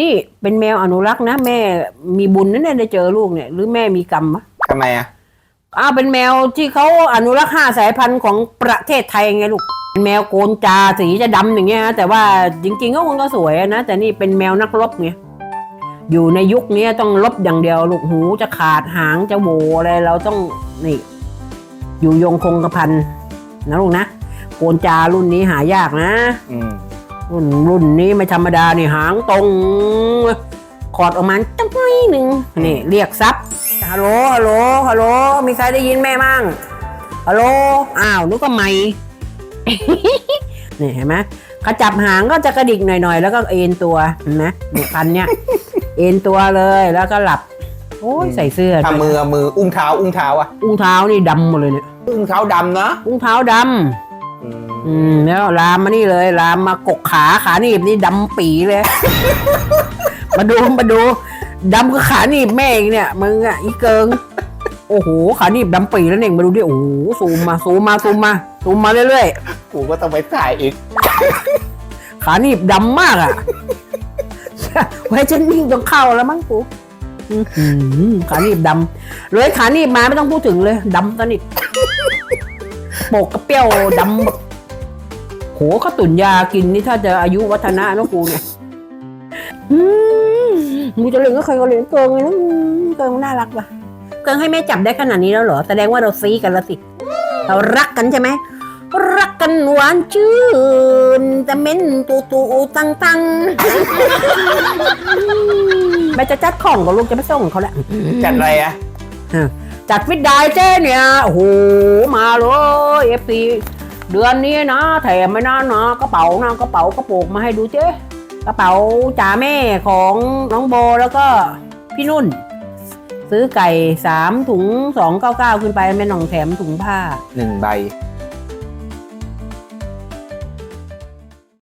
นี่เป็นแมวอนุรักษ์นะ แม่มีบุญนั่นเนี่ยได้เจอลูกเนี่ย หรือแม่มีกรรมวะทำไมอะอ้าวเป็นแมวที่เขาอนุรักษ์ห้าสายพันธุ์ของประเทศไทยไงลูกเป็นแมวโกนจาสีจะดำอย่างเงี้ยนะแต่ว่าจริงๆก็คงก็สวยอะนะ แต่นี่เป็นแมวนักรบไงอยู่ในยุคนี้ต้องรบอย่างเดียวลูกหูจะขาดหางจะโหวอะไรเราต้องนี่ อยู่ยงคงกระพันนะลูกนะโกนจารุ่นนี้หายากนะ อืม รุ่นรุ่นนี้ไม่ธรรมดานี่หางตรงขอดออกมาจังไงหนึ่งนี่เรียกซับฮัลโหลฮัลโหลฮัลโหลมีใครได้ยินแม่มั่งฮัลโหลอ้าวนึกว่าไม่นี่เห็นไหมเขาจับหางก็จะกระดิกหน่อยๆ แล้วก็เอ็นตัวเห็นไหมเนี่ยพันเนี่ย เอ็นตัวเลยแล้วก็หลับ โอ้ยใส่เสื้อถ้ามือมืออุ้งเท้า อุ้งเท้าอะ อุ้งเท้านี่ดำหมดเลยเนี่ย อุ้งเท้าดำนะ อุ้งเท้าดำ อืมอืมแล้วลามมานี่เลยลามมากกขาขาหนีบนี่ดำปีเลย มาดูมาดูดำกับขาหนีบแม่เองเนี่ยมึงอะอีเกิง โอ้โหขาหนีบดำปีแล้วเองมาดูดิโอ้โหซูมมาซูมมาซูมมาซูมมาเรื่อยกูก็ต้องไปถ่ายอีก ๆขาหนีบดำมากอะไว้ฉันนิ่งจนเข้าแล้วมั้งกูอื้อหือขาหนีบดำเลยขาหนีบมาไม่ต้องพูดถึงเลยดำสนิทโปกกระเปี้ยวดำหมดโหเขาตุนยากินนี่ถ้าจะอายุวัฒนะนะกูเนี่ยอืมมูจะเลี้ยงก็เคยก็เลี้ยงเกิงเลยนะอืมเกิงมันน่ารักว่ะเกิงให้แม่จับได้ขนาดนี้แล้วเหรอ แสดงว่าเราซีกันแล้วสิ เรารักกันใช่ไหม รักกันหวานชื่นแต่เม้นตูตูตังตังแม่จะจัดของกับลูกจะไม่ส่งเขาแหละจัดอะไรอะ จัดฟิตได้เจ้เนี่ย โอ้โห มาเลยเอฟซีเดือนนี้นะแถมไม่นานนะกระเป๋านะกระเป๋ากระโปรงมาให้ดูเจ้กระเป๋าจ่าแม่ของน้องโบแล้วก็พี่นุ่น ซื้อไก่สามถุงสองเก้าเก้าขึ้นไปแม่น้องแถมถุงผ้าหนึ่งใบ